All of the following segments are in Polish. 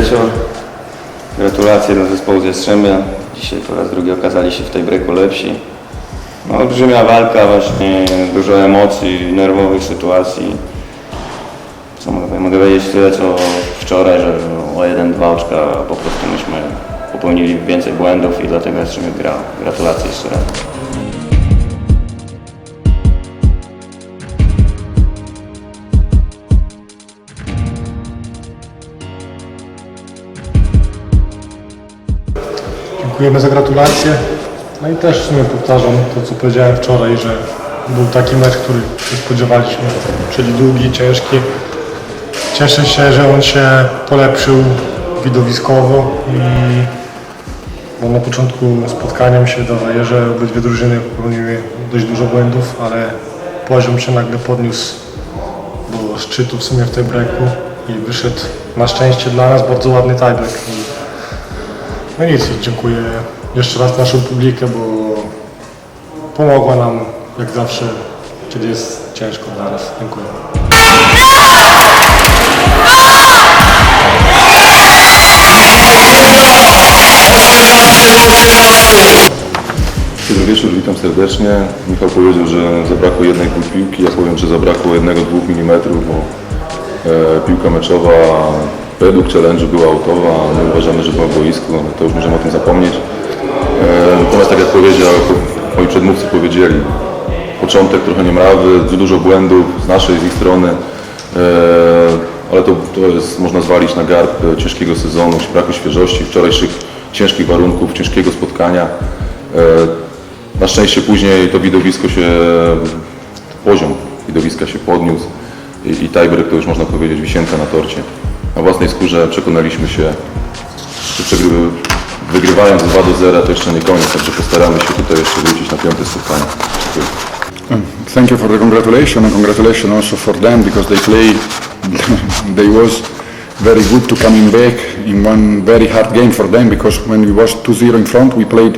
wieczór. Gratulacje dla zespołu z Jastrzębia. Dzisiaj po raz drugi okazali się w tej breaku lepsi. No, olbrzymia walka, właśnie dużo emocji, nerwowych sytuacji. Co mogę, mogę powiedzieć tyle co wczoraj, że o jeden, dwa oczka po prostu myśmy popełnili więcej błędów i dlatego Jastrzębie grał. Gratulacje jeszcze raz. Dziękujemy za gratulacje. No i też w sumie powtarzam to, co powiedziałem wczoraj, że był taki mecz, który się spodziewaliśmy, czyli długi, ciężki. Cieszę się, że on się polepszył widowiskowo i bo na początku spotkania mi się wydaje, że obydwie drużyny popełniły dość dużo błędów, ale poziom się nagle podniósł do szczytu w sumie w tej breaku i wyszedł na szczęście dla nas bardzo ładny tiebreak. No nic, dziękuję jeszcze raz naszą publikę, bo pomogła nam jak zawsze, kiedy jest ciężko nas. Dziękuję. Dobry wieczór, witam serdecznie. Michał powiedział, że zabrakło jednej piłki. Ja powiem, że zabrakło jednego, dwóch milimetrów, bo e, piłka meczowa według challenge'u była autowa, my uważamy, że była w boisku, ale to już możemy o tym zapomnieć. E, natomiast tak jak powiedział, moi przedmówcy powiedzieli, początek trochę niemrawy, dużo błędów z naszej, z ich strony. E, ale to, to jest, można zwalić na garb e, ciężkiego sezonu, braku świeżości, wczorajszych ciężkich warunków, ciężkiego spotkania. E, na szczęście później to widowisko się, poziom widowiska się podniósł i, i tiebreak to już można powiedzieć wisienka na torcie. Na własnej skórze przekonaliśmy się, że wygrywając 2 do 0 to jeszcze nie koniec, także postaramy się tutaj jeszcze wrócić na piąte spotkanie. Thank you for the congratulations and congratulations also for them because they played, they was very good to coming back in one very hard game for them because when we was 2-0 in front we played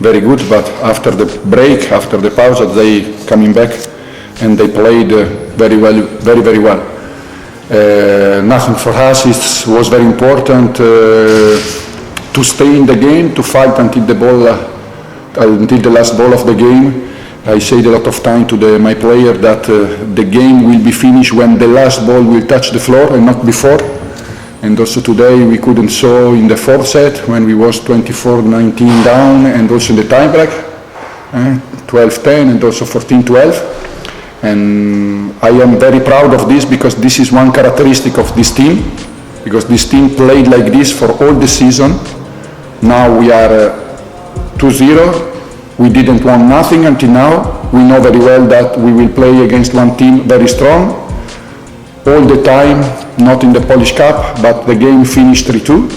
very good but after the break, after the pause they coming back and they played uh, very well, very very well. Uh, nothing for us It was very important uh, to stay in the game, to fight until the ball, uh, until the last ball of the game. I said a lot of time to the, my player that uh, the game will be finished when the last ball will touch the floor and not before. And also today we couldn't show in the fourth set when we was 24-19 down and also in the tiebreak, uh, 12-10 and also 14-12. And I am very proud of this because this is one characteristic of this team, because this team played like this for all the season. Now we are uh, 2-0. We didn't want nothing until now. We know very well that we will play against one team very strong. All the time, not in the Polish Cup, but the game finished 3-2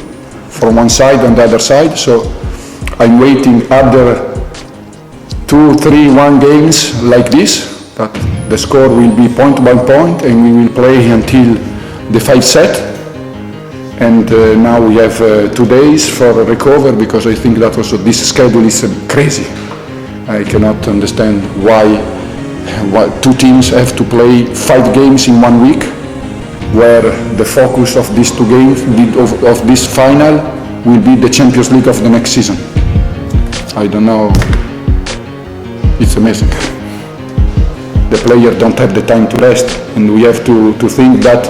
from one side and the other side. So I'm waiting other two, three, one games like this, that the score will be point by point and we will play until the five set. And uh, now we have uh, two days for recover because I think that also this schedule is uh, crazy. I cannot understand why, why two teams have to play five games in one week, where the focus of these two games, of, of this final, will be the Champions League of the next season. I don't know. It's amazing. The player don't have the time to rest, and we have to, to think that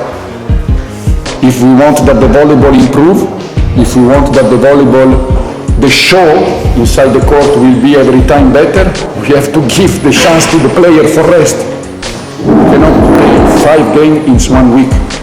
if we want that the volleyball improve, if we want that the volleyball, the show inside the court will be every time better, we have to give the chance to the player for rest. We cannot play five games in one week.